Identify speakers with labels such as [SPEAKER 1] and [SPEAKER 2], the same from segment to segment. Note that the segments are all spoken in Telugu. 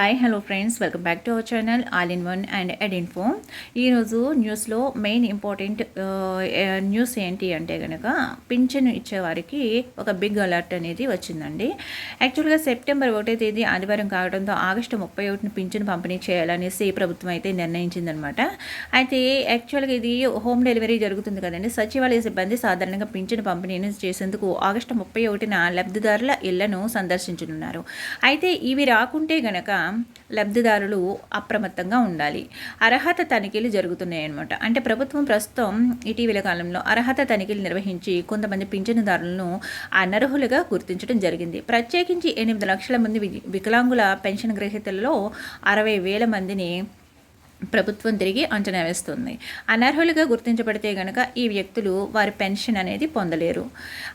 [SPEAKER 1] Hi hello friends welcome back to our channel all in one and ed info ఈరోజు న్యూస్లో మెయిన్ ఇంపార్టెంట్ న్యూస్ ఏంటి అంటే కనుక పింఛన్ ఇచ్చేవారికి ఒక బిగ్ అలర్ట్ అనేది వచ్చిందండి. యాక్చువల్గా సెప్టెంబర్ ఒకటో తేదీ ఆదివారం కావడంతో ఆగస్టు ముప్పై ఒకటిని పింఛన్ పంపిణీ చేయాలనేసి ప్రభుత్వం అయితే నిర్ణయించిందనమాట. అయితే యాక్చువల్గా ఇది హోమ్ డెలివరీ జరుగుతుంది కదండి. సచివాలయ సిబ్బంది సాధారణంగా పింఛన్ పంపిణీని చేసేందుకు ఆగస్టు ముప్పై ఒకటిన లబ్ధిదారుల ఇళ్ళను సందర్శించనున్నారు. అయితే ఇవి రాకుంటే గనక లబ్ధిదారులు అప్రమత్తంగా ఉండాలి. అర్హత తనిఖీలు జరుగుతున్నాయి అనమాట అంటే ప్రభుత్వం ప్రస్తుతం ఇటీవల కాలంలో అర్హత తనిఖీలు నిర్వహించి కొంతమంది పింఛనుదారులను అనర్హులుగా గుర్తించడం జరిగింది. ప్రత్యేకించి ఎనిమిది లక్షల మంది వి- వికలాంగుల పెన్షన్ గ్రహీతలలో అరవై వేల మందిని ప్రభుత్వం తిరిగి అంచనా వేస్తుంది. అనర్హులుగా గుర్తించబడితే గనక ఈ వ్యక్తులు వారి పెన్షన్ అనేది పొందలేరు.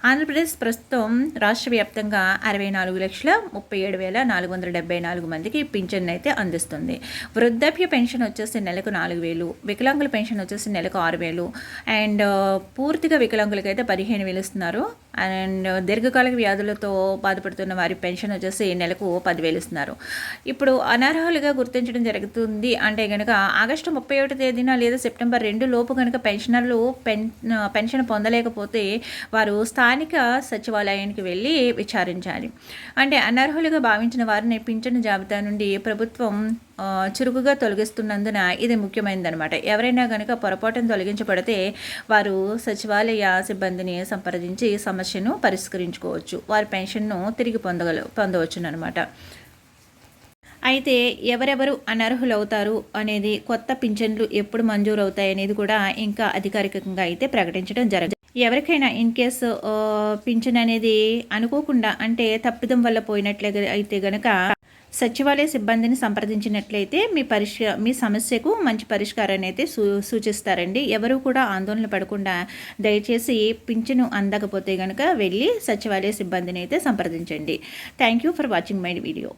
[SPEAKER 1] ఆంధ్రప్రదేశ్ ప్రస్తుతం రాష్ట్ర వ్యాప్తంగా అరవై నాలుగు లక్షల ముప్పై ఏడు వేల నాలుగు వందల డెబ్బై నాలుగు మందికి పింఛన్ అయితే అందిస్తుంది. వృద్ధాప్య పెన్షన్ వచ్చేసి నెలకు నాలుగు వేలు వికలాంగుల పెన్షన్ వచ్చేసి నెలకు ఆరు వేలు అండ్ పూర్తిగా వికలాంగులకైతే పదిహేను వేలు ఇస్తున్నారు. అండ్ దీర్ఘకాలిక వ్యాధులతో బాధపడుతున్న వారి పెన్షన్ వచ్చేసి నెలకు పదివేలు ఇస్తున్నారు. ఇప్పుడు అనర్హులుగా గుర్తించడం జరుగుతుంది అంటే కనుక ఆగస్టు ముప్పై ఒకటి తేదీన లేదా సెప్టెంబర్ రెండు లోపు కనుక పెన్షనర్లు పెన్ పెన్షన్ పొందలేకపోతే వారు స్థానిక సచివాలయానికి వెళ్ళి విచారించాలి. అంటే అనర్హులుగా భావించిన వారిని పింఛను జాబితా నుండి ప్రభుత్వం చురుకుగా తొలగిస్తున్నందున ఇది ముఖ్యమైనదనమాట ఎవరైనా కనుక పొరపాటున తొలగించబడితే వారు సచివాలయ సిబ్బందిని సంప్రదించి సమస్యను పరిష్కరించుకోవచ్చు. వారి పెన్షన్ను తిరిగి పొందగల పొందవచ్చునమాట అయితే ఎవరెవరు అనర్హులవుతారు అనేది కొత్త పింఛన్లు ఎప్పుడు మంజూరు అవుతాయి అనేది కూడా ఇంకా అధికారికంగా అయితే ప్రకటించడం జరగదు ఎవరికైనా ఇన్ కేసు పింఛన్ అనేది అనుకోకుండా అంటే తప్పిదం వల్ల పోయినట్లే అయితే గనక సచివాలయ సిబ్బందిని సంప్రదించినట్లయితే మీ పరిష్ మీ సమస్యకు మంచి పరిష్కారాన్ని అయితే సూ సూచిస్తారండి. ఎవరు కూడా ఆందోళన పడకుండా దయచేసి పింఛను అందకపోతే కనుక వెళ్ళి సచివాలయ సిబ్బందిని అయితే సంప్రదించండి. Thank you for watching my video